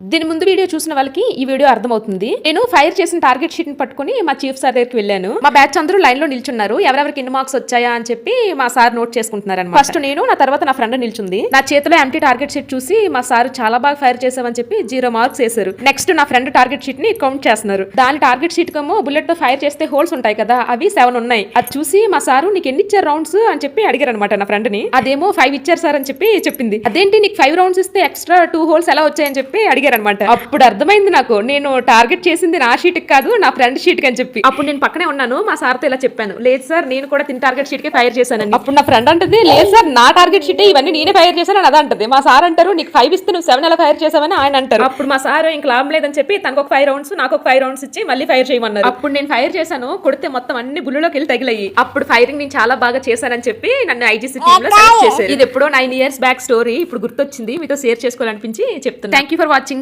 దీని ముందు వీడియో చూసిన వాళ్ళకి ఈ వీడియో అర్థమవుతుంది. నేను ఫైర్ చేసిన టార్గెట్ షీట్ని పట్టుకుని మా చీఫ్ సార్ దగ్గరికి వెళ్ళాను. మా బ్యాచ్ అందరూ లైన్లో నిల్చున్నారు. ఎవరెవరికి ఎన్ని మార్క్స్ వచ్చాయా అని చెప్పి మా సార్ నోట్ చేసుకుంటున్నారు ఫస్ట్ నేను నా తర్వాత నా ఫ్రెండ్ నిల్చుంది. నా చేతిలో ఎంటీ టార్గెట్ షీట్ చూసి మా సార్ చాలా బాగా ఫైర్ చేసామని చెప్పి జీరో మార్క్స్ వేశారు. నెక్స్ట్ నా ఫ్రెండ్ టార్గెట్ షీట్ని కౌంట్ చేస్తున్నారు. దాని టార్గెట్ షీట్ కమో బుల్లెట్తో ఫైర్ చేస్తే హోల్స్ ఉంటాయి కదా అవి సెవెన్ ఉన్నాయి. అది చూసి మా సారు నీకు ఎన్ని ఇచ్చారు రౌండ్స్ అని చెప్పి అడిగారు అనమాట నా ఫ్రెండ్ని. అదేమో ఫైవ్ ఇచ్చారు సార్ అని చెప్పి చెప్పింది. అదేంటి నీకు ఫైవ్ రౌండ్స్ ఇస్తే ఎక్స్ట్రా టూ హోల్స్ ఎలా వచ్చాయని చెప్పి అడిగారు. అనమాట అప్పుడు అర్థమైంది నాకు. నేను టార్గెట్ చేసింది నా షీట్ కాదు నా ఫ్రెండ్ షీట్ అని చెప్పి. అప్పుడు నేను పక్కనే ఉన్నాను మా సార్తో ఇలా చెప్పాను. లేదు సార్ నేను కూడా తిని టార్గెట్ షీట్కి ఫైర్ చేశానని. అప్పుడు నా ఫ్రెండ్ అంటది లేదు సార్ నా టార్గెట్ షీట్ ఇవన్నీ నేనే ఫైర్ చేశాను అది అంటది. మా సార్ అంటారు నీకు ఫైవ్ ఇస్తే నువ్వు సెవెన్ ఎలా ఫైర్ చేసావని ఆయన అంటారు. అప్పుడు మా సార్ ఇంక లాభం లేదని చెప్పి తనకు ఒక ఫైవ్ రౌండ్స్ నాకు ఒక ఫైవ్ రౌండ్స్ ఇచ్చి మళ్ళీ ఫైర్ చేయమన్నారు. అప్పుడు నేను ఫైర్ చేశాను కొడితే మొత్తం అన్ని బుల్లులోకి వెళ్ళి తగిలాయి. అప్పుడు ఫైరింగ్ నేను చాలా బాగా చేశానని చెప్పి నన్ను ఐజీసీ టీమ్లో సెలెక్ట్ చేశారు. ఇది ఎప్పుడో నైన్ ఇయర్స్ బ్యాక్ స్టోరీ ఇప్పుడు గుర్తొచ్చింది. మీతో షేర్ చేసుకోవాలనిపించి చెప్తాను థ్యాంక్ యూ ఫర్ వాచింగ్